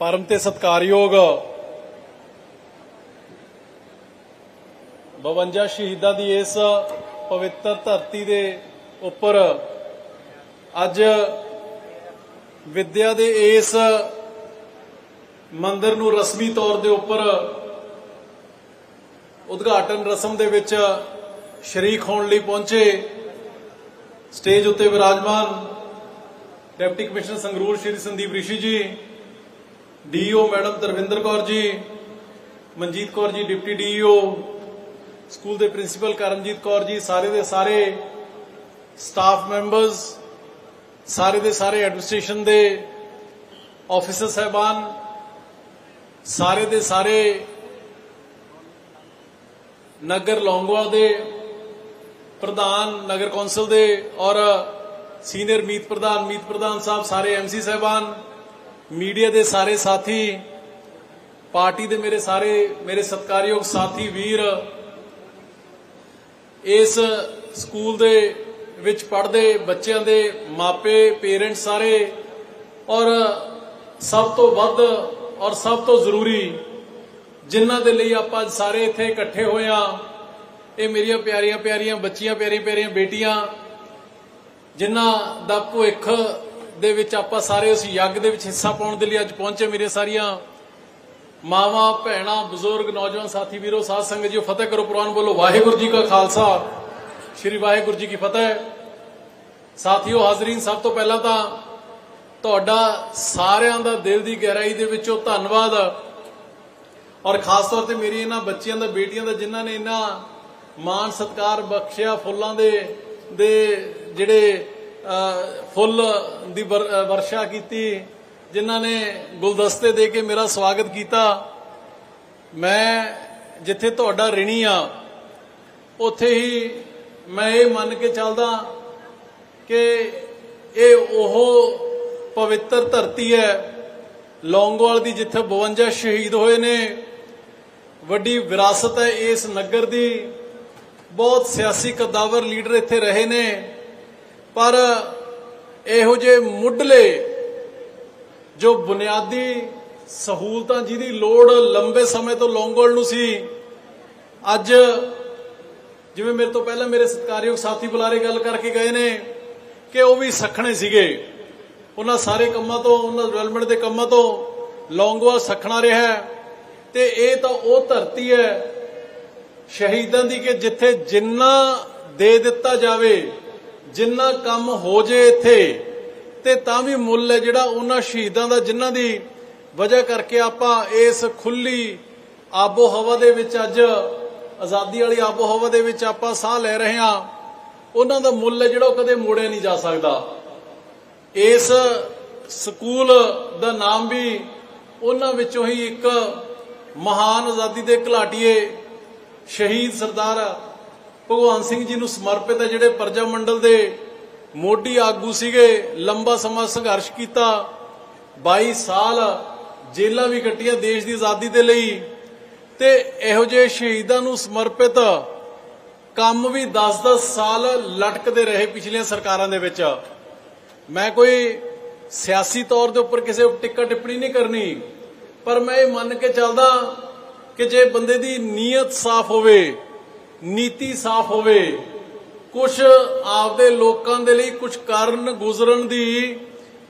ਪਰਮ ਤੇ ਸਤਕਾਰਯੋਗ 52 ਸ਼ਹੀਦਾਂ ਦੀ ਇਸ ਪਵਿੱਤਰ ਧਰਤੀ ਦੇ ਉੱਪਰ ਅੱਜ ਵਿਦਿਆ ਦੇ ਇਸ ਮੰਦਿਰ ਨੂੰ ਰਸਮੀ ਤੌਰ ਦੇ ਉੱਪਰ ਉਦਘਾਟਨ ਰਸਮ ਦੇ ਵਿੱਚ ਸ਼ਰੀਕ ਹੋਣ ਲਈ ਪਹੁੰਚੇ। ਸਟੇਜ ਉੱਤੇ ਵਿਰਾਜਮਾਨ deputy commissioner Sangrur Shri Sandeep Rishi ji DO madam Tarwinder Kaur ji, Manjeet Kaur ji, deputy DO, school ਦੇ ਪ੍ਰਿੰਸੀਪਲ ਕਰਮਜੀਤ ਕੌਰ ਜੀ, ਸਾਰੇ ਦੇ ਸਾਰੇ ਸਟਾਫ ਮੈਂਬਰਸ, ਸਾਰੇ ਦੇ ਸਾਰੇ ਐਡਮਿਨਿਸਟ੍ਰੇਸ਼ਨ ਦੇ ਆਫੀਸਰ ਸਹਿਬਾਨ, ਸਾਰੇ ਦੇ ਸਾਰੇ ਨਗਰ ਲੌਂਗੋਵਾਲ ਦੇ ਪ੍ਰਧਾਨ, ਨਗਰ ਕੌਂਸਲ ਦੇ ਔਰ ਸੀਨੀਅਰ ਮੀਤ ਪ੍ਰਧਾਨ ਮੀਤ ਪ੍ਰਧਾਨ ਸਾਹਿਬ, ਸਾਰੇ ਐਮਸੀ ਸਹਿਬਾਨ ਮੀਡੀਆ ਦੇ ਸਾਰੇ ਸਾਥੀ, ਪਾਰਟੀ ਦੇ ਮੇਰੇ ਸਾਰੇ, ਮੇਰੇ ਸਤਿਕਾਰਯੋਗ ਸਾਥੀ ਵੀਰ, ਇਸ ਸਕੂਲ ਦੇ ਵਿੱਚ ਪੜ੍ਹਦੇ ਬੱਚਿਆਂ ਦੇ ਮਾਪੇ, ਪੇਰੈਂਟਸ ਸਾਰੇ, ਔਰ ਸਭ ਤੋਂ ਵੱਧ ਔਰ ਸਭ ਤੋਂ ਜ਼ਰੂਰੀ ਜਿਨ੍ਹਾਂ ਦੇ ਲਈ ਆਪਾਂ ਅੱਜ ਸਾਰੇ ਇੱਥੇ ਇਕੱਠੇ ਹੋਏ ਆ ਇਹ ਮੇਰੀਆਂ ਪਿਆਰੀਆਂ ਪਿਆਰੀਆਂ ਬੱਚੀਆਂ, ਪਿਆਰੀਆਂ ਪਿਆਰੀਆਂ ਬੇਟੀਆਂ, ਜਿਨ੍ਹਾਂ ਦਾ ਭਵਿੱਖ ਦੇ ਵਿੱਚ ਆਪਾਂ ਸਾਰੇ ਉਸ ਯੱਗ ਦੇ ਵਿੱਚ ਹਿੱਸਾ ਪਾਉਣ ਦੇ ਲਈ ਅੱਜ ਪਹੁੰਚੇ ਮੇਰੀਆਂ ਸਾਰੀਆਂ ਮਾਵਾਂ, ਭੈਣਾਂ, ਬਜ਼ੁਰਗ, ਨੌਜਵਾਨ ਸਾਥੀ ਵੀਰੋ, ਸਾਧ ਸੰਗਤ ਜੀਓ ਫਤਿਹ ਕਰੋ ਪ੍ਰਵਾਨ ਬੋਲੋ ਵਾਹਿਗੁਰੂ ਜੀ ਕਾ ਖਾਲਸਾ। ਸ੍ਰੀ ਵਾਹਿਗੁਰੂ ਜੀ ਕੀ ਫਤਿਹ। ਸਾਥੀਓ, ਹਾਜ਼ਰੀਨ, ਸਭ ਤੋਂ ਪਹਿਲਾਂ ਤਾਂ ਤੁਹਾਡਾ ਸਾਰਿਆਂ ਦਾ ਦਿਲ ਦੀ ਗਹਿਰਾਈ ਦੇ ਵਿੱਚੋਂ ਧੰਨਵਾਦ। ਔਰ ਖਾਸ ਤੌਰ ਤੇ ਮੇਰੀ ਇਹਨਾਂ ਬੱਚਿਆਂ ਦਾ, ਬੇਟੀਆਂ ਦਾ, ਜਿਨ੍ਹਾਂ ਨੇ ਇਹਨਾਂ ਮਾਣ, ਸਤਕਾਰ ਬਖਸ਼ਿਆ ਫੁੱਲਾਂ ਦੇ ਦੇ ਜਿਹੜੇ ਫੁੱਲ ਦੀ ਵਰ- ਵਰਸ਼ਾ ਕੀਤੀ, ਜਿਨ੍ਹਾਂ ਨੇ ਗੁਲਦਸਤੇ ਦੇ ਕੇ ਮੇਰਾ ਸਵਾਗਤ ਕੀਤਾ। ਮੈਂ ਜਿੱਥੇ ਤੁਹਾਡਾ ਰਿਣੀ ਆ, ਉੱਥੇ ਹੀ ਮੈਂ ਇਹ ਮੰਨ ਕੇ ਚੱਲਦਾ ਕਿ ਇਹ ਉਹ ਪਵਿੱਤਰ ਧਰਤੀ ਹੈ, ਲੌਂਗੋਵਾਲ ਦੀ ਜਿੱਥੇ 52 ਸ਼ਹੀਦ ਹੋਏ ਨੇ। ਵੱਡੀ ਵਿਰਾਸਤ ਹੈ ਇਸ ਨਗਰ ਦੀ। ਬਹੁਤ ਸਿਆਸੀ ਕਦਾਵਰ ਲੀਡਰ ਇੱਥੇ ਰਹੇ ਨੇ। ਪਰ ਇਹੋ ਜਿਹੇ ਮੁੱਢਲੇ ਜੋ ਬੁਨਿਆਦੀ ਸਹੂਲਤਾਂ ਜਿਹਦੀ ਲੋੜ ਲੰਬੇ ਸਮੇਂ ਤੋਂ ਲੌਂਗੋਵਾਲ ਨੂੰ ਸੀ, ਅੱਜ ਜਿਵੇਂ ਮੇਰੇ ਤੋਂ ਪਹਿਲਾਂ ਮੇਰੇ ਸਤਿਕਾਰਯੋਗ ਸਾਥੀ ਬੁਲਾਰੇ ਗੱਲ ਕਰਕੇ ਗਏ ਨੇ ਕਿ ਉਹ ਵੀ ਸਖਣੇ ਸੀਗੇ। ਉਹਨਾਂ ਸਾਰੇ ਕੰਮਾਂ ਤੋਂ, ਉਹਨਾਂ ਡਿਵੈਲਪਮੈਂਟ ਦੇ ਕੰਮਾਂ ਤੋਂ ਲੌਂਗੋਵਾਲ ਸਖਣਾ ਰਿਹਾ ਹੈ। ਤੇ ਇਹ ਤਾਂ ਉਹ ਧਰਤੀ ਹੈ ਸ਼ਹੀਦਾਂ ਦੀ ਕਿ ਜਿੱਥੇ ਜਿੰਨਾ ਦੇ ਦਿੱਤਾ ਜਾਵੇ ਜਿੰਨਾ ਕੰਮ ਹੋ ਜੇ ਇੱਥੇ, ਤੇ ਤਾਂ ਵੀ ਮੁੱਲ ਹੈ ਜਿਹੜਾ ਉਹਨਾਂ ਸ਼ਹੀਦਾਂ ਦਾ, ਜਿਨ੍ਹਾਂ ਦੀ ਵਜ੍ਹਾ ਕਰਕੇ ਆਪਾਂ ਇਸ ਖੁੱਲੀ ਆਬੋ ਹਵਾ ਦੇ ਵਿੱਚ ਅੱਜ, ਆਜ਼ਾਦੀ ਵਾਲੀ ਆਬੋ ਹਵਾ ਦੇ ਵਿੱਚ ਆਪਾਂ ਸਾਹ ਲੈ ਰਹੇ ਹਾਂ, ਉਹਨਾਂ ਦਾ ਮੁੱਲ ਹੈ ਜਿਹੜਾ ਉਹ ਕਦੇ ਮੋੜਿਆ ਨਹੀਂ ਜਾ ਸਕਦਾ। ਇਸ ਸਕੂਲ ਦਾ ਨਾਮ ਵੀ ਉਹਨਾਂ ਵਿੱਚੋਂ ਹੀ ਇੱਕ ਮਹਾਨ ਆਜ਼ਾਦੀ ਦੇ ਘਲਾਟੀਏ, ਸ਼ਹੀਦ ਸਰਦਾਰ ਭਗਵਾਨ ਸਿੰਘ ਜੀ ਨੂੰ ਸਮਰਪਿਤ ਹੈ, ਜਿਹੜੇ ਪ੍ਰਜਾ ਮੰਡਲ ਦੇ ਮੋਢੀ ਆਗੂ ਸੀਗੇ, ਲੰਬਾ ਸਮਾਂ ਸੰਘਰਸ਼ ਕੀਤਾ 22 ਸਾਲ ਜੇਲਾਂ ਵੀ ਕੱਟੀਆਂ ਦੇਸ਼ ਦੀ ਆਜ਼ਾਦੀ ਦੇ ਲਈ, ਤੇ ਇਹੋ ਜਿਹੇ ਸ਼ਹੀਦਾਂ ਨੂੰ ਸਮਰਪਿਤ ਕੰਮ ਵੀ 10-10 ਸਾਲ ਲਟਕਦੇ ਰਹੇ ਪਿਛਲੀਆਂ ਸਰਕਾਰਾਂ ਦੇ ਵਿੱਚ। ਮੈਂ ਕੋਈ ਸਿਆਸੀ ਤੌਰ ਦੇ ਉੱਪਰ ਕਿਸੇ ਟਿੱਕਾ ਟਿੱਪਣੀ ਨਹੀਂ ਕਰਨੀ, ਪਰ ਮੈਂ ਇਹ ਮੰਨ ਕੇ ਚੱਲਦਾ ਕਿ ਜੇ ਬੰਦੇ ਦੀ ਨੀਅਤ ਸਾਫ਼ ਹੋਵੇ ਨੀਤੀ ਸਾਫ਼ ਹੋਵੇ। ਕੁਝ ਆਪਦੇ ਲੋਕਾਂ ਦੇ ਲਈ ਕੁਝ ਕਰਨ ਗੁਜ਼ਰਨ ਦੀ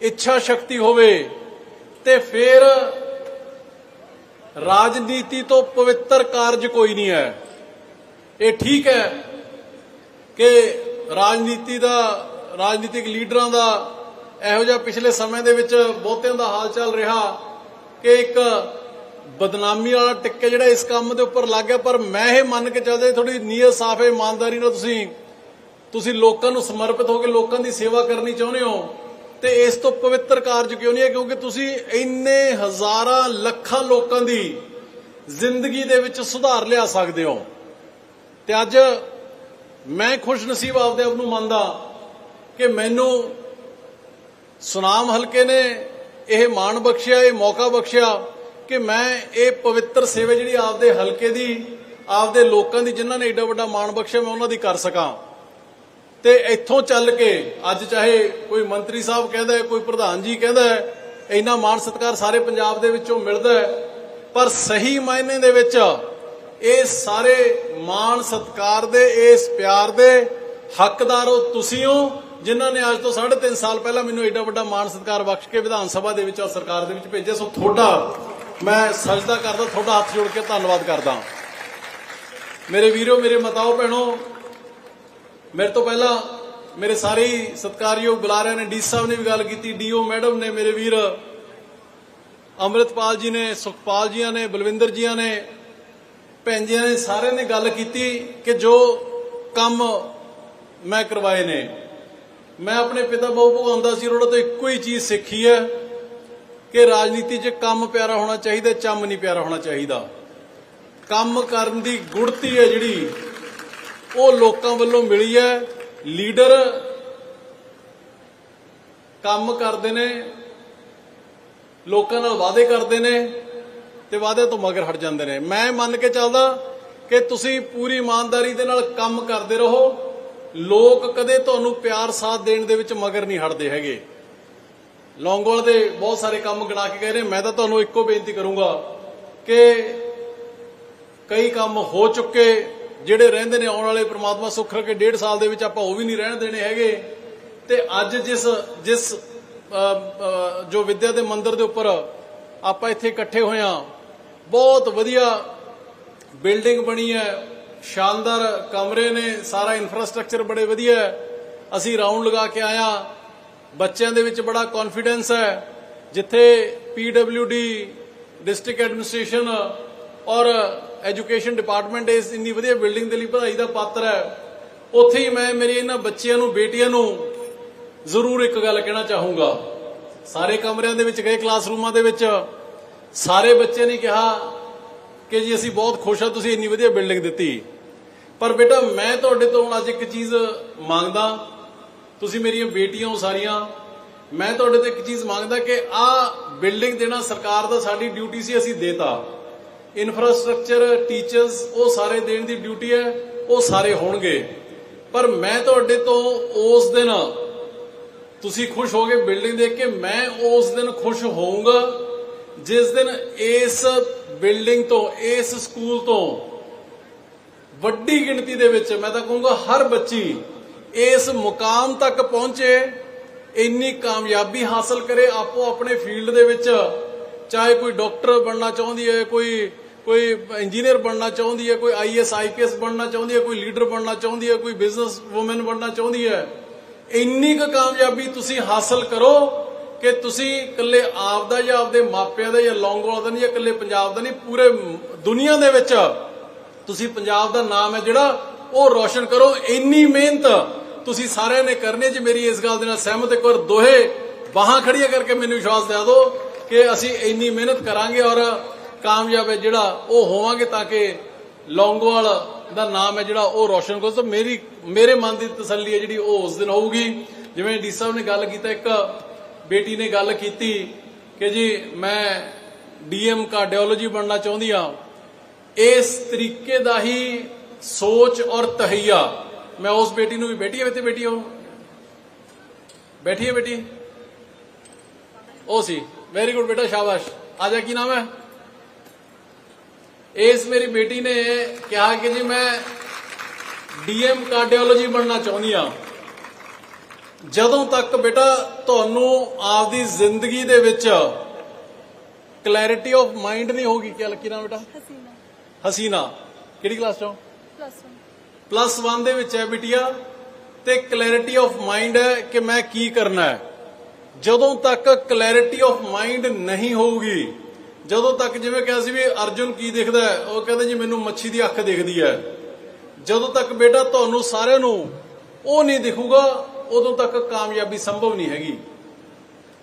ਇੱਛਾ ਸ਼ਕਤੀ ਹੋਵੇ ਤੇ ਫਿਰ ਰਾਜਨੀਤੀ ਤੋਂ ਪਵਿੱਤਰ ਕਾਰਜ ਕੋਈ ਨਹੀਂ ਹੈ। ਇਹ ਠੀਕ ਹੈ ਕਿ ਰਾਜਨੀਤੀ ਦਾ, ਰਾਜਨੀਤਿਕ ਲੀਡਰਾਂ ਦਾ ਇਹੋ ਜਿਹਾ ਪਿਛਲੇ ਸਮੇਂ ਦੇ ਵਿੱਚ ਬਹੁਤਿਆਂ ਦਾ ਹਾਲ ਚਾਲ ਰਿਹਾ ਕਿ ਇੱਕ ਬਦਨਾਮੀ ਵਾਲਾ ਟਿੱਕੇ ਜਿਹੜਾ ਇਸ ਕੰਮ ਦੇ ਉੱਪਰ ਲੱਗ ਗਿਆ, ਪਰ ਮੈਂ ਇਹ ਮੰਨ ਕੇ ਚੱਲਦਾ ਥੋੜੀ ਨੀਅਤ ਸਾਫ਼ ਹੈ, ਇਮਾਨਦਾਰੀ ਨਾਲ ਤੁਸੀਂ ਤੁਸੀਂ ਲੋਕਾਂ ਨੂੰ ਸਮਰਪਿਤ ਹੋ ਕੇ ਲੋਕਾਂ ਦੀ ਸੇਵਾ ਕਰਨੀ ਚਾਹੁੰਦੇ ਹੋ, ਤੇ ਇਸ ਤੋਂ ਪਵਿੱਤਰ ਕਾਰਜ ਕਿਉਂ ਨਹੀਂ ਹੈ? ਕਿਉਂਕਿ ਤੁਸੀਂ ਇੰਨੇ ਹਜ਼ਾਰਾਂ ਲੱਖਾਂ ਲੋਕਾਂ ਦੀ ਜ਼ਿੰਦਗੀ ਦੇ ਵਿੱਚ ਸੁਧਾਰ ਲਿਆ ਸਕਦੇ ਹੋ। ਤੇ ਅੱਜ ਮੈਂ ਖੁਸ਼ ਨਸੀਬ ਆਪਦੇ ਆਪ ਨੂੰ ਮੰਨਦਾ ਕਿ ਮੈਨੂੰ ਸੁਨਾਮ ਹਲਕੇ ਨੇ ਇਹ ਮਾਣ ਬਖਸ਼ਿਆ, ਇਹ ਮੌਕਾ ਬਖਸ਼ਿਆ। ਕਿ ਮੈਂ ਇਹ ਪਵਿੱਤਰ ਸੇਵਾ ਜਿਹੜੀ ਆਪਦੇ ਹਲਕੇ ਦੀ, ਆਪਦੇ ਲੋਕਾਂ ਦੀ, ਜਿਨ੍ਹਾਂ ਨੇ ਏਡਾ ਵੱਡਾ ਮਾਣ ਬਖਸ਼ਿਆ, ਮੈਂ ਉਹਨਾਂ ਦੀ ਕਰ ਸਕਾਂ। ਤੇ ਇੱਥੋਂ ਚੱਲ ਕੇ, ਅੱਜ ਚਾਹੇ ਕੋਈ ਮੰਤਰੀ ਸਾਹਿਬ ਕਹਿੰਦਾ ਕੋਈ ਪ੍ਰਧਾਨ ਜੀ ਕਹਿੰਦਾ ਇੰਨਾ ਮਾਣ ਸਤਿਕਾਰ ਸਾਰੇ ਪੰਜਾਬ ਦੇ ਵਿੱਚੋਂ ਮਿਲਦਾ ਪਰ ਸਹੀ ਮਾਇਨੇ ਦੇ ਵਿੱਚ ਇਹ ਸਾਰੇ ਮਾਣ ਸਤਿਕਾਰ ਦੇ, ਇਸ ਪਿਆਰ ਦੇ ਹੱਕਦਾਰ ਹੋ ਤੁਸੀਂ ਹੋ, ਜਿਨ੍ਹਾਂ ਨੇ ਅੱਜ ਤੋਂ 3.5 ਸਾਲ ਪਹਿਲਾਂ ਮੈਨੂੰ ਐਡਾ ਵੱਡਾ ਮਾਣ ਸਤਿਕਾਰ ਬਖਸ਼ ਕੇ ਵਿਧਾਨ ਸਭਾ ਦੇ ਵਿੱਚ ਔਰ ਸਰਕਾਰ ਦੇ ਵਿੱਚ ਭੇਜਿਆ। ਸੋ ਤੁਹਾਡਾ ਮੈਂ ਸਜਦਾ ਕਰਦਾ, ਤੁਹਾਡਾ ਹੱਥ ਜੋੜ ਕੇ ਧੰਨਵਾਦ ਕਰਦਾ। ਮੇਰੇ ਵੀਰੋ, ਮੇਰੇ ਮਤਾਓ, ਭੈਣੋ, ਮੇਰੇ ਤੋਂ ਪਹਿਲਾਂ ਮੇਰੇ ਸਾਰੇ ਹੀ ਸਤਿਕਾਰਯੋਗ ਬੁਲਾਰਿਆਂ ਨੇ, ਡੀ ਸਾਹਿਬ ਨੇ ਵੀ ਗੱਲ ਕੀਤੀ ਡੀਓ ਮੈਡਮ ਨੇ, ਮੇਰੇ ਵੀਰ ਅੰਮ੍ਰਿਤਪਾਲ ਜੀ ਨੇ, ਸੁਖਪਾਲ ਜੀਆਂ ਨੇ, ਬਲਵਿੰਦਰ ਜੀਆਂ ਨੇ, ਭੈਣ ਜੀਆਂ ਨੇ, ਸਾਰਿਆਂ ਨੇ ਗੱਲ ਕੀਤੀ ਕਿ ਜੋ ਕੰਮ ਮੈਂ ਕਰਵਾਏ ਨੇ। ਮੈਂ ਆਪਣੇ ਪਿਤਾ ਬਾਬੂ ਭਗਵੰਦਾ ਸੀ ਰੋੜਾ ਤੋਂ ਇੱਕੋ ਹੀ ਚੀਜ਼ ਸਿੱਖੀ ਹੈ। ਕਿ ਰਾਜਨੀਤੀ 'ਚ ਕੰਮ ਪਿਆਰਾ ਹੋਣਾ ਚਾਹੀਦਾ, ਚੰਮ ਨਹੀਂ ਪਿਆਰਾ ਹੋਣਾ ਚਾਹੀਦਾ। ਕੰਮ ਕਰਨ ਦੀ ਗੁੜਤੀ ਹੈ ਜਿਹੜੀ, ਉਹ ਲੋਕਾਂ ਵੱਲੋਂ ਮਿਲੀ ਹੈ। ਲੀਡਰ ਕੰਮ ਕਰਦੇ ਨੇ, ਲੋਕਾਂ ਨਾਲ ਵਾਅਦੇ ਕਰਦੇ ਨੇ ਤੇ ਵਾਅਦੇ ਤੋਂ ਮਗਰ ਹਟ ਜਾਂਦੇ ਨੇ। ਮੈਂ ਮੰਨ ਕੇ ਚੱਲਦਾ ਕਿ ਤੁਸੀਂ ਪੂਰੀ ਇਮਾਨਦਾਰੀ ਦੇ ਨਾਲ ਕੰਮ ਕਰਦੇ ਰਹੋ। ਲੋਕ ਕਦੇ ਤੁਹਾਨੂੰ ਪਿਆਰ ਸਾਥ ਦੇਣ ਦੇ ਵਿੱਚ ਮਗਰ ਨਹੀਂ ਹਟਦੇ ਹੈਗੇ। ਲੌਂਗੋਲ ਦੇ ਬਹੁਤ ਸਾਰੇ ਕੰਮ ਗਿਣਾ ਕੇ ਗਏ ਨੇ। ਮੈਂ ਤਾਂ ਤੁਹਾਨੂੰ ਇੱਕੋ ਬੇਨਤੀ ਕਰੂੰਗਾ ਕਿ ਕਈ ਕੰਮ ਹੋ ਚੁੱਕੇ, ਜਿਹੜੇ ਰਹਿੰਦੇ ਨੇ, ਆਉਣ ਵਾਲੇ ਪ੍ਰਮਾਤਮਾ ਸੁੱਖ ਰੱਖੇ, ਡੇਢ ਸਾਲ ਦੇ ਵਿੱਚ ਆਪਾਂ ਉਹ ਵੀ ਨਹੀਂ ਰਹਿਣ ਦੇਣੇ ਹੈਗੇ। ਤੇ ਅੱਜ ਜਿਸ ਜਿਸ ਜੋ ਵਿਦਿਆ ਦੇ ਮੰਦਿਰ ਦੇ ਉੱਪਰ ਆਪਾਂ ਇੱਥੇ ਇਕੱਠੇ ਹੋਏ ਹਾਂ, ਬਹੁਤ ਵਧੀਆ ਬਿਲਡਿੰਗ ਬਣੀ ਹੈ, ਸ਼ਾਨਦਾਰ ਕਮਰੇ ਨੇ, ਸਾਰਾ ਇਨਫਰਾਸਟ੍ਰਕਚਰ ਬੜੇ ਵਧੀਆ ਹੈ। ਅਸੀਂ ਰਾਉਂਡ ਲਗਾ ਕੇ ਆਇਆ ਬੱਚਿਆਂ ਦੇ ਵਿੱਚ ਬੜਾ ਕੌਨਫੀਡੈਂਸ ਹੈ, ਜਿੱਥੇ PWD ਡਿਸਟ੍ਰਿਕਟ ਐਡਮਿਨਿਸਟ੍ਰੇਸ਼ਨ ਔਰ ਐਜੂਕੇਸ਼ਨ ਡਿਪਾਰਟਮੈਂਟ ਇਸ ਇੰਨੀ ਵਧੀਆ ਬਿਲਡਿੰਗ ਦੇ ਲਈ ਵਧਾਈ ਦਾ ਪਾਤਰ ਹੈ। ਉੱਥੇ ਹੀ ਮੈਂ ਮੇਰੇ ਇਹਨਾਂ ਬੱਚਿਆਂ ਨੂੰ, ਬੇਟੀਆਂ ਨੂੰ ਜ਼ਰੂਰ ਇੱਕ ਗੱਲ ਕਹਿਣਾ ਚਾਹੂੰਗਾ। ਸਾਰੇ ਕਮਰਿਆਂ ਦੇ ਵਿੱਚ ਗਏ ਕਲਾਸਰੂਮਾਂ ਦੇ ਵਿੱਚ। ਸਾਰੇ ਬੱਚੇ ਨੇ ਕਿਹਾ ਕਿ ਜੀ ਅਸੀਂ ਬਹੁਤ ਖੁਸ਼ ਹਾਂ, ਤੁਸੀਂ ਇੰਨੀ ਵਧੀਆ ਬਿਲਡਿੰਗ ਦਿੱਤੀ। ਪਰ ਬੇਟਾ ਮੈਂ ਤੁਹਾਡੇ ਤੋਂ ਹੁਣ ਅੱਜ ਇੱਕ ਚੀਜ਼ ਮੰਗਦਾ। ਤੁਸੀਂ ਮੇਰੀਆਂ ਬੇਟੀਆਂ ਹੋ ਸਾਰੀਆਂ, ਮੈਂ ਤੁਹਾਡੇ ਤੋਂ ਇੱਕ ਚੀਜ਼ ਮੰਗਦਾ ਕਿ ਆਹ ਬਿਲਡਿੰਗ ਦੇਣਾ ਸਰਕਾਰ ਦਾ ਸਾਡੀ ਡਿਊਟੀ ਸੀ, ਅਸੀਂ ਦੇਤਾ। ਇਨਫਰਾਸਟ੍ਰਕਚਰ ਟੀਚਰਸ ਉਹ ਸਾਰੇ ਦੇਣ ਦੀ ਡਿਊਟੀ ਹੈ, ਉਹ ਸਾਰੇ ਹੋਣਗੇ। ਪਰ ਮੈਂ ਤੁਹਾਡੇ ਤੋਂ ਉਸ ਦਿਨ, ਤੁਸੀਂ ਖੁਸ਼ ਹੋਗੇ ਬਿਲਡਿੰਗ ਦੇਖ ਕੇ, ਮੈਂ ਉਸ ਦਿਨ ਖੁਸ਼ ਹੋਊਂਗਾ, ਜਿਸ ਦਿਨ ਇਸ ਬਿਲਡਿੰਗ ਤੋਂ, ਇਸ ਸਕੂਲ ਤੋਂ ਵੱਡੀ ਗਿਣਤੀ ਦੇ ਵਿੱਚ ਮੈਂ ਤਾਂ ਕਹੂੰਗਾ ਹਰ ਬੱਚੀ ਇਸ ਮੁਕਾਮ ਤੱਕ ਪਹੁੰਚੇ, ਇੰਨੀ ਕਾਮਯਾਬੀ ਹਾਸਲ ਕਰੇ ਆਪੋ ਆਪਣੇ ਫੀਲਡ ਦੇ ਵਿੱਚ, ਚਾਹੇ ਕੋਈ ਡਾਕਟਰ ਬਣਨਾ ਚਾਹੁੰਦੀ ਹੈ, ਕੋਈ ਕੋਈ ਇੰਜੀਨੀਅਰ ਬਣਨਾ ਚਾਹੁੰਦੀ ਹੈ, ਕੋਈ ਆਈਐਸ ਆਈਪੀਐਸ ਬਣਨਾ ਚਾਹੁੰਦੀ ਹੈ, ਕੋਈ ਲੀਡਰ ਬਣਨਾ ਚਾਹੁੰਦੀ ਹੈ, ਕੋਈ ਬਿਜ਼ਨਸ ਵੂਮਨ ਬਣਨਾ ਚਾਹੁੰਦੀ ਹੈ, ਇੰਨੀ ਕੁ ਕਾਮਯਾਬੀ ਤੁਸੀਂ ਹਾਸਲ ਕਰੋ ਕਿ ਤੁਸੀਂ ਇਕੱਲੇ ਆਪ ਦਾ ਜਾਂ ਆਪਦੇ ਮਾਪਿਆਂ ਦਾ ਜਾਂ ਲੌਂਗੋਵਾਲ ਦਾ ਨਹੀਂ ਜਾਂ ਇਕੱਲੇ ਪੰਜਾਬ ਦਾ ਨਹੀਂ, ਪੂਰੇ ਦੁਨੀਆ ਦੇ ਵਿੱਚ ਤੁਸੀਂ ਪੰਜਾਬ ਦਾ ਨਾਮ ਹੈ ਜਿਹੜਾ, ਉਹ ਰੋਸ਼ਨ ਕਰੋ, ਇੰਨੀ ਮਿਹਨਤ ਤੁਸੀਂ ਸਾਰਿਆਂ ਨੇ ਕਰਨੇ ਜੀ ਮੇਰੀ ਇਸ ਗੱਲ ਦੇ ਨਾਲ ਸਹਿਮਤ। ਇੱਕ ਵਾਰ ਦੋਹੇ ਬਾਹਾਂ ਖੜੀਆਂ ਕਰਕੇ ਮੈਨੂੰ ਵਿਸ਼ਵਾਸ ਦਿਆ ਦਿਓ ਕਿ ਅਸੀਂ ਇੰਨੀ ਮਿਹਨਤ ਕਰਾਂਗੇ ਔਰ ਕਾਮਯਾਬ ਹੈ ਜਿਹੜਾ ਉਹ ਹੋਵਾਂਗੇ ਤਾਂ ਕਿ ਲੌਂਗੋਵਾਲ ਦਾ ਨਾਮ ਹੈ ਜਿਹੜਾ ਉਹ ਰੋਸ਼ਨ ਕਰੋ ਤਾਂ ਮੇਰੀ, ਮੇਰੇ ਮਨ ਦੀ ਤਸੱਲੀ ਹੈ ਜਿਹੜੀ ਉਹ ਉਸ ਦਿਨ ਹੋਊਗੀ। ਜਿਵੇਂ ਡੀ ਸਾਹਿਬ ਨੇ ਗੱਲ ਕੀਤਾ, ਇੱਕ ਬੇਟੀ ਨੇ ਗੱਲ ਕੀਤੀ ਕਿ ਜੀ ਮੈਂ ਡੀਐਮ ਕਾਰਡੀਓਲੋਜੀ ਬਣਨਾ ਚਾਹੁੰਦੀ ਆ ਇਸ ਤਰੀਕੇ ਦਾ ਹੀ ਸੋਚ ਔਰ ਤਹਈਆ ਮੈਂ ਉਸ ਬੇਟੀ ਨੂੰ ਵੀ ਬੇਟੀ ਹੈ ਤੇ ਬੇਟੀ ਹੋ ਬੈਠੀ ਹੈ ਬੇਟੀ? ਉਹ ਸੀ। ਵੈਰੀ ਗੁੱਡ ਬੇਟਾ ਸ਼ਾਬਾਸ਼। ਆ ਜਾ ਕੀ ਨਾਮ ਹੈ? ਇਸ ਮੇਰੀ ਬੇਟੀ ਨੇ ਕਿਹਾ ਕਿ ਜੀ ਮੈਂ ਡੀਐਮ ਕਾਰਡੀਓਲੋਜੀ ਬਣਨਾ ਚਾਹੁੰਦੀ ਆ ਜਦੋਂ ਤੱਕ ਬੇਟਾ ਤੁਹਾਨੂੰ ਆਪਦੀ ਜ਼ਿੰਦਗੀ ਦੇ ਵਿੱਚ ਕਲੈਰਿਟੀ ਆਫ ਮਾਈਂਡ ਨਹੀਂ ਹੋਗੀ ਕੀ ਕੀ ਨਾਮ ਬੇਟਾ? ਹਸੀਨਾ। ਹਸੀਨਾ। ਕਿਹੜੀ ਕਲਾਸ ਚੋਂ? ਪਲੱਸ 1 ਪਲੱਸ 1 ਦੇ ਵਿੱਚ ਹੈ ਬਿਟਿਆ, ਤੇ ਕਲੈਰਿਟੀ ਆਫ ਮਾਈਂਡ ਹੈ ਕਿ ਮੈਂ ਕੀ ਕਰਨਾ ਹੈ। ਜਦੋਂ ਤੱਕ ਕਲੈਰਿਟੀ ਆਫ ਮਾਈਂਡ ਨਹੀਂ ਹੋਊਗੀ, ਜਦੋਂ ਤੱਕ ਜਿਵੇਂ ਕਿਹਾ ਸੀ ਵੀ ਅਰਜੁਨ ਕੀ ਦਿਖਦਾ ਹੈ, ਉਹ ਕਹਿੰਦੇ ਜੀ ਮੈਨੂੰ ਮੱਛੀ ਦੀ ਅੱਖ ਦਿਖਦੀ ਹੈ। ਜਦੋਂ ਤੱਕ ਬੇਟਾ ਤੁਹਾਨੂੰ ਸਾਰਿਆਂ ਨੂੰ ਉਹ ਨਹੀਂ ਦਿਖੂਗਾ, ਉਦੋਂ ਤੱਕ ਕਾਮਯਾਬੀ ਸੰਭਵ ਨਹੀਂ ਹੈਗੀ।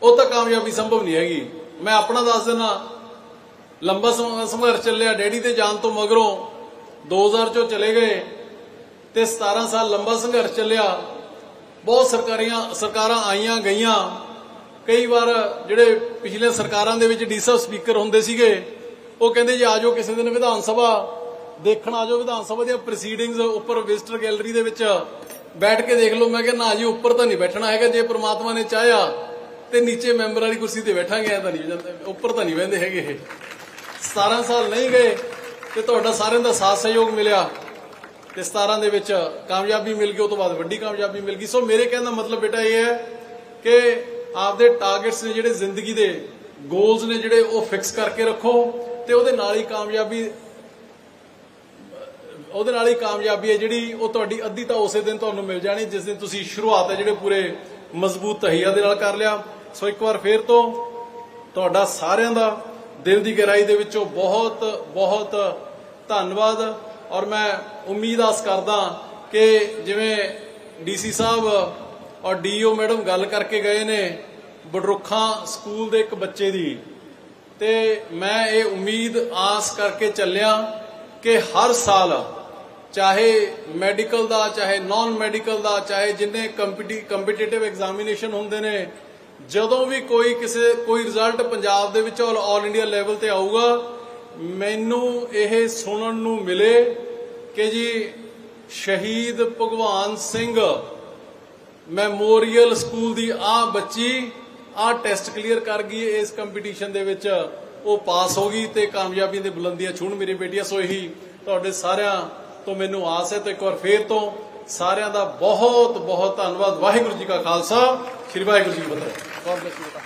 ਉਹ ਤਾਂ ਕਾਮਯਾਬੀ ਸੰਭਵ ਨਹੀਂ ਹੈਗੀ। ਮੈਂ ਆਪਣਾ ਦੱਸ ਦਿੰਦਾ ਲੰਬਾ ਸਮ- ਸੰਘਰਸ਼ ਚੱਲਿਆ, ਡੈਡੀ ਦੇ ਜਾਣ ਤੋਂ ਮਗਰੋਂ 2000 ਚੋਂ ਚਲੇ ਗਏ। ਤੇ 17 ਸਾਲ ਲੰਬਾ ਸੰਘਰਸ਼ ਚੱਲਿਆ। ਬਹੁਤ ਸਰਕਾਰੀਆਂ, ਸਰਕਾਰਾਂ ਆਈਆਂ ਗਈਆਂ। ਕਈ ਵਾਰ ਜਿਹੜੇ ਪਿਛਲੇ ਸਰਕਾਰਾਂ ਦੇ ਵਿੱਚ ਡੀਸਾ ਸਪੀਕਰ ਹੁੰਦੇ ਸੀਗੇ, ਉਹ ਕਹਿੰਦੇ ਜੀ ਆਜੋ ਕਿਸੇ ਦਿਨ ਵਿਧਾਨ ਸਭਾ, ਦੇਖਣ ਆਜੋ ਵਿਧਾਨ ਸਭਾ ਦੀਆਂ ਪ੍ਰੋਸੀਡਿੰਗਸ ਉੱਪਰ ਵਿਜ਼ਟਰ ਗੈਲਰੀ ਦੇ ਵਿੱਚ ਬੈਠ ਕੇ ਦੇਖ ਲਓ। ਮੈਂ ਕਿਹਾ, ਨਾ ਜੀ, ਉੱਪਰ ਤਾਂ ਨਹੀਂ ਬੈਠਣਾ ਹੈਗਾ। ਜੇ ਪ੍ਰਮਾਤਮਾ ਨੇ ਚਾਹਿਆ ਤੇ ਨੀਚੇ ਮੈਂਬਰ ਵਾਲੀ ਕੁਰਸੀ ਤੇ ਬੈਠਾਂਗੇ, ਐ ਤਾਂ ਨਹੀਂ ਜਾਂਦੇ। ਉੱਪਰ ਤਾਂ ਨਹੀਂ ਬਹਿੰਦੇ ਹੈਗੇ ਇਹ। 17 ਸਾਲ ਨਹੀਂ ਗਏ ਤੇ ਤੁਹਾਡਾ ਸਾਰਿਆਂ ਦਾ ਸਾਥ ਸਹਿਯੋਗ ਮਿਲਿਆ। ਤੇ 17 ਦੇ ਵਿੱਚ ਕਾਮਯਾਬੀ ਮਿਲ ਗਈ, ਉਹ ਤੋਂ ਬਾਅਦ ਵੱਡੀ ਕਾਮਯਾਬੀ ਮਿਲ ਗਈ। ਸੋ ਮੇਰੇ ਕਹਿਣ ਦਾ ਮਤਲਬ ਬੇਟਾ ਇਹ ਹੈ ਕਿ ਆਪਦੇ ਟਾਰਗੇਟਸ ਨੇ ਜਿਹੜੇ ਜ਼ਿੰਦਗੀ ਦੇ ਗੋਲਸ ਨੇ ਜਿਹੜੇ ਉਹ ਫਿਕਸ ਕਰਕੇ ਰੱਖੋ ਤੇ ਉਹਦੇ ਨਾਲ ਹੀ ਕਾਮਯਾਬੀ, ਉਹਦੇ ਨਾਲ ਹੀ ਕਾਮਯਾਬੀ ਹੈ ਜਿਹੜੀ ਉਹ ਤੁਹਾਡੀ ਅੱਧੀ ਤਾਂ ਉਸੇ ਦਿਨ ਤੁਹਾਨੂੰ ਮਿਲ ਜਾਣੀ, ਜਿਸ ਦਿਨ ਤੁਸੀਂ ਸ਼ੁਰੂਆਤ ਹੈ ਜਿਹੜੇ ਪੂਰੇ ਮਜ਼ਬੂਤ ਤਹੀਆ ਦੇ ਨਾਲ ਕਰ ਲਿਆ। ਸੋ ਇੱਕ ਵਾਰ ਫੇਰ ਤੋਂ ਤੁਹਾਡਾ ਸਾਰਿਆਂ ਦਾ ਦਿਲ ਦੀ ਗਹਿਰਾਈ ਦੇ ਵਿੱਚੋਂ ਬਹੁਤ ਬਹੁਤ ਧੰਨਵਾਦ। ਔਰ ਮੈਂ ਉਮੀਦ ਆਸ ਕਰਦਾ ਕਿ ਜਿਵੇਂ ਡੀਸੀ ਸਾਹਿਬ ਔਰ ਡੀਓ ਮੈਡਮ ਗੱਲ ਕਰਕੇ ਗਏ ਨੇ ਬਡਰੁੱਖਾਂ ਸਕੂਲ ਦੇ ਇੱਕ ਬੱਚੇ ਦੀ। ਤੇ ਮੈਂ ਇਹ ਉਮੀਦ ਆਸ ਕਰਕੇ ਚੱਲਿਆ ਕਿ ਹਰ ਸਾਲ ਚਾਹੇ ਮੈਡੀਕਲ ਦਾ, ਚਾਹੇ ਨਾਨ ਮੈਡੀਕਲ ਦਾ, ਚਾਹੇ ਜਿੰਨੇ ਕੰਪੀਟੀਟਿਵ ਐਗਜ਼ਾਮੀਨੇਸ਼ਨ ਹੁੰਦੇ ਨੇ, ਜਦੋਂ ਵੀ ਕੋਈ ਕਿਸੇ, ਕੋਈ ਰਿਜ਼ਲਟ ਪੰਜਾਬ ਦੇ ਵਿੱਚ ਔਰ ਆਲ ਇੰਡੀਆ ਲੈਵਲ ਤੇ ਆਊਗਾ, ਮੈਨੂੰ ਇਹ ਸੁਣਨ ਨੂੰ ਮਿਲੇ ਕਿ ਜੀ ਸ਼ਹੀਦ ਭਗਵਾਨ ਸਿੰਘ ਮੈਮੋਰੀਅਲ ਸਕੂਲ ਦੀ ਆ ਬੱਚੀ, ਆ ਟੈਸਟ ਕਲੀਅਰ ਕਰ ਗਈ ਇਸ ਕੰਪੀਟੀਸ਼ਨ ਦੇ ਵਿੱਚ। ਉਹ ਪਾਸ ਹੋ ਗਈ ਤੇ ਕਾਮਯਾਬੀ ਦੇ ਬੁਲੰਦੀਆਂ ਛੂਣ ਮੇਰੀ ਬੇਟੀਆਂ, ਸੋ ਇਹੀ ਤੁਹਾਡੇ ਸਾਰਿਆਂ ਤੋਂ ਮੈਨੂੰ ਆਸ ਹੈ। ਤੇ ਇੱਕ ਵਾਰ ਫੇਰ ਤੋਂ ਸਾਰਿਆਂ ਦਾ ਬਹੁਤ ਬਹੁਤ ਧੰਨਵਾਦ। ਵਾਹਿਗੁਰੂ ਜੀ ਕਾ ਖਾਲਸਾ, ਸ੍ਰੀ ਵਾਹਿਗੁਰੂ ਜੀ ਕੀ ਫਤਿਹ।